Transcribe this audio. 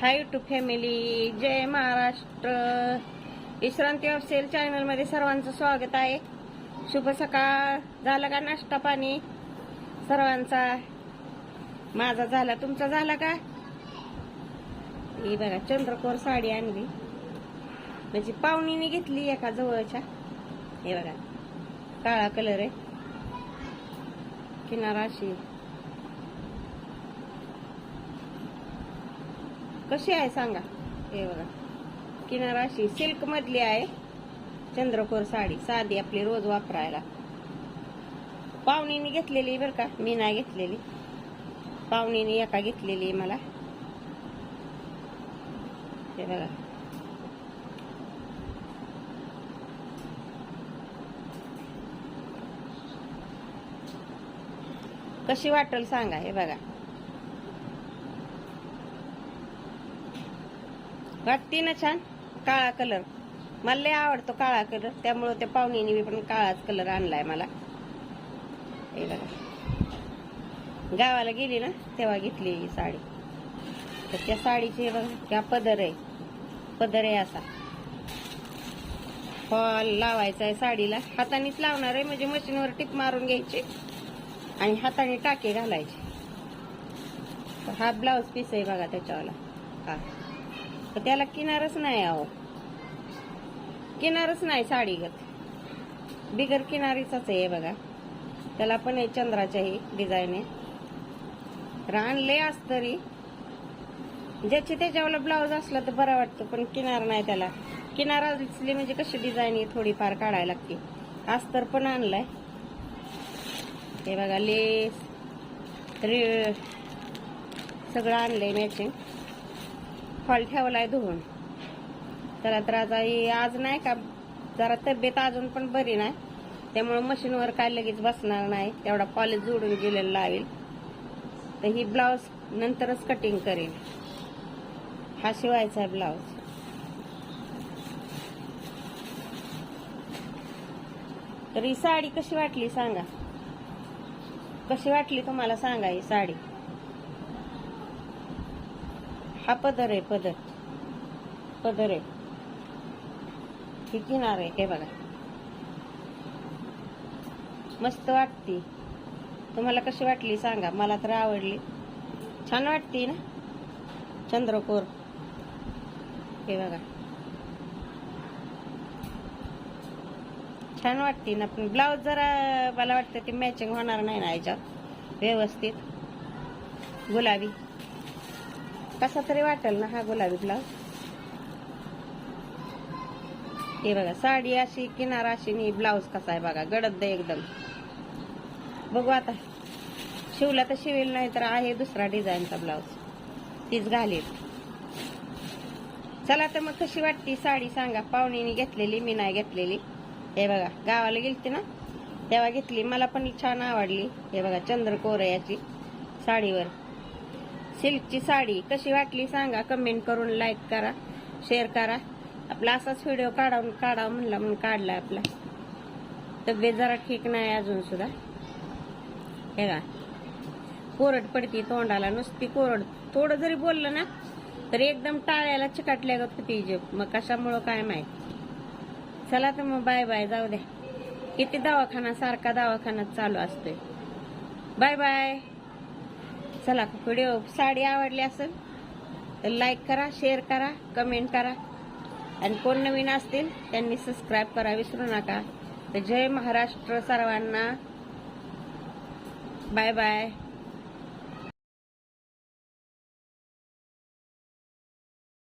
हाय YouTube family जय महाराष्ट्र. विश्रांती ऑफसेल चॅनलमध्ये सर्वांचं स्वागत आहे. शुभ सकाळ. झालं का नाश्ता पाणी? सर्वांचा. माझा झाला. तुमचा झाला का? ही बघा चंद्रकोर साडी आणली. म्हणजे पाहुणीने घेतली एका जवळच्या. हे बघा काळा कलर आहे. किनारा अशी. कशी आहे सांगा? हे बघा. किनारा अशी सिल्क मधली आहे. चंद्रकोर साडी साधी आपली रोज वापरायला. पाहुणीने घेतलेली बरं का? मी नाही घेतलेली. पाहुणीने एका घेतलेली मला. हे बघा. कशी वाटल सांगा हे बघा. वाटते ना छान. काळा कलर मला लय आवडतो काळा कलर त्यामुळं त्या पाहुणीने मी पण काळाच कलर आणलाय मला. हे बघा. गावाला गेली ना तेव्हा घेतली ही साडी. तर त्या साडीची बघा त्या पदर आहे. पदर आहे असा. फॉल लावायचा आहे साडीला. हातानेच लावणार आहे म्हणजे मशीनवर टिप मारून घ्यायची आणि हाताने टाके घालायचे. तर हा ब्लाऊज पीस आहे बघा त्याच्यावाला. हा. तर त्याला किनारच नाही आहो. किनारच नाही साडीगत. बिगर किनारीचाच आहे बघा. त्याला पण आहे चंद्राच्याही डिझाईन आहे. तर अस तरी. ज्याची त्याच्यावाला ब्लाऊज असला तर बरा वाटतो पण किनार नाही त्याला. किनार असली म्हणजे कशी डिझाईन आहे थोडीफार काढायला लागते. अस्तर पण आणलाय. हे बघा लेस रे सगळं आणलंय मॅचिंग फॉल ठेवलाय धुवून. त्याला तर आता ही आज नाही का जरा तब्येत अजून पण बरी नाही. त्यामुळे मशीनवर काय लगेच बसणार नाही तेवढा कॉलेज जोडून गेलेला लावेल. तर ही ब्लाऊज नंतरच कटिंग करेल हा शिवायचा आहे ब्लाऊज तर ही साडी कशी वाटली सांगा? कशी वाटली तुम्हाला सांगा ही साडी? हा पदर आहे पदर. पदर आहे. ही किनार आहे हे बघा. मस्त वाटती. तुम्हाला कशी वाटली सांगा. मला तर आवडली. छान वाटती ना? चंद्रकोर. हे बघा. छान वाटते ना पण ब्लाऊज जरा मला वाटतं ते मॅचिंग होणार नाही ना याच्यात. व्यवस्थित. गुलाबी. कसा तरी वाटेल ना हा गुलाबी ब्लाऊज हे बघा साडी अशी किनारा अशी नि ब्लाऊज कसा आहे बघा गडद एकदम. बघू आता. शिवला तर शिवेल नाही तर आहे दुसरा डिझाईनचा ब्लाऊज तीच घालेल चला तर मग कशी वाटती साडी सांगा. पाहुणीने घेतलेली मी नाही घेतलेली. हे बघा गावाला गेलती ना तेव्हा घेतली. मला पण छान आवडली. हे बघा चंद्रकोर याची साडीवर. सिल्कची साडी. कशी वाटली सांगा. कमेंट करून लाईक करा. शेअर करा. आपला असाच व्हिडिओ काढावून काढावा म्हणला म्हणून काढला आपला. तब्येत जरा ठीक नाही अजून सुद्धा. हे का कोरड पडती तोंडाला. नुसती कोरड. थोडं जरी बोललं ना तर एकदम टाळ्याला चिकाटल्यागत होती जे मग कशामुळं काय माहीत. चला तर मग बाय बाय जाऊ द्या किती दवाखाना सारखा दवाखाना चालू असतोय. बाय बाय चला व्हिडिओ साडी आवडली असेल तर लाईक करा शेअर करा कमेंट करा. आणि कोण नवीन असतील त्यांनी सबस्क्राईब करा विसरू नका. तर जय महाराष्ट्र सर्वांना. Bye bye